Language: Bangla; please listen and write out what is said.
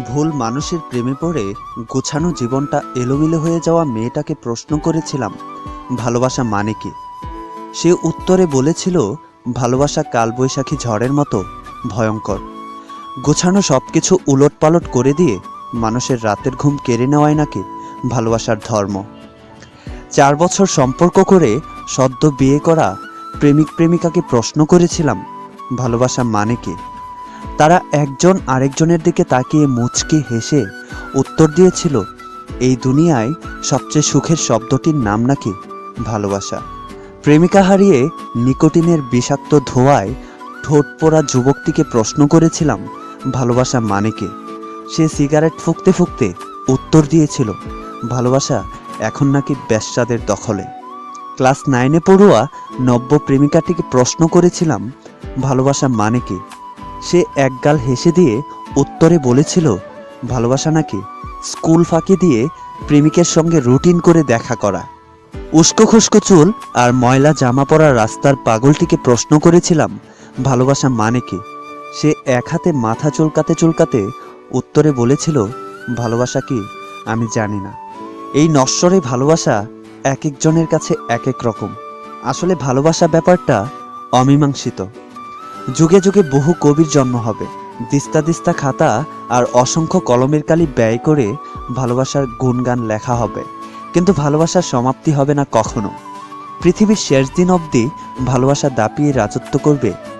ভুল মানুষের প্রেমে পড়ে গোছানো জীবনটা এলোমেলো হয়ে যাওয়া মেয়েটাকে প্রশ্ন করেছিলাম, ভালোবাসা মানে কি? সে উত্তরে বলেছিল, ভালোবাসা কালবৈশাখী ঝড়ের মতো, ভয়ঙ্কর। গোছানো সব কিছু উলটপালট করে দিয়ে মানুষের রাতের ঘুম কেড়ে নেওয়ায় নাকি ভালোবাসার ধর্ম। চার বছর সম্পর্ক করে সদ্য বিয়ে করা প্রেমিক প্রেমিকাকে প্রশ্ন করেছিলাম, ভালোবাসা মানে কি? তারা একজন আরেকজনের দিকে তাকিয়ে মুচকে হেসে উত্তর দিয়েছিল, এই দুনিয়ায় সবচেয়ে সুখের শব্দটির নাম নাকি ভালোবাসা? প্রেমিকা হারিয়ে নিকোটিনের বিষাক্ত ধোঁয়ায় ঠোঁট পোড়া যুবকটিকে প্রশ্ন করেছিলাম, ভালোবাসা মানে কি? সে সিগারেট ফুঁকতে ফুঁকতে উত্তর দিয়েছিল, ভালোবাসা এখন নাকি ব্যবসাদের দখলে। ক্লাস নাইনে পড়ুয়া নব্য প্রেমিকাটিকে প্রশ্ন করেছিলাম, ভালোবাসা মানে কি? সে একগাল হেসে দিয়ে উত্তরে বলেছিল, ভালোবাসা নাকি স্কুল ফাঁকি দিয়ে প্রেমিকের সঙ্গে রুটিন করে দেখা করা? উস্কো খুস্কো চুল আর ময়লা জামা পরা রাস্তার পাগলটিকে প্রশ্ন করেছিলাম, ভালোবাসা মানে কি? সে এক হাতে মাথা চুলকাতে চুলকাতে উত্তরে বলেছিল, ভালোবাসা কি? আমি জানি না। এই নশ্বরে ভালোবাসা এক একজনের কাছে এক এক রকম। আসলে ভালোবাসা ব্যাপারটা অমীমাংসিত। যুগে যুগে বহু কবির জন্ম হবে। দিস্তা দিস্তা খাতা আর অসংখ্য কলমের কালি ব্যয় করে ভালোবাসার গুণগান লেখা হবে। কিন্তু ভালোবাসার সমাপ্তি হবে না কখনো। পৃথিবীর শেষ দিন অবধি ভালোবাসা দাপিয়ে রাজত্ব করবে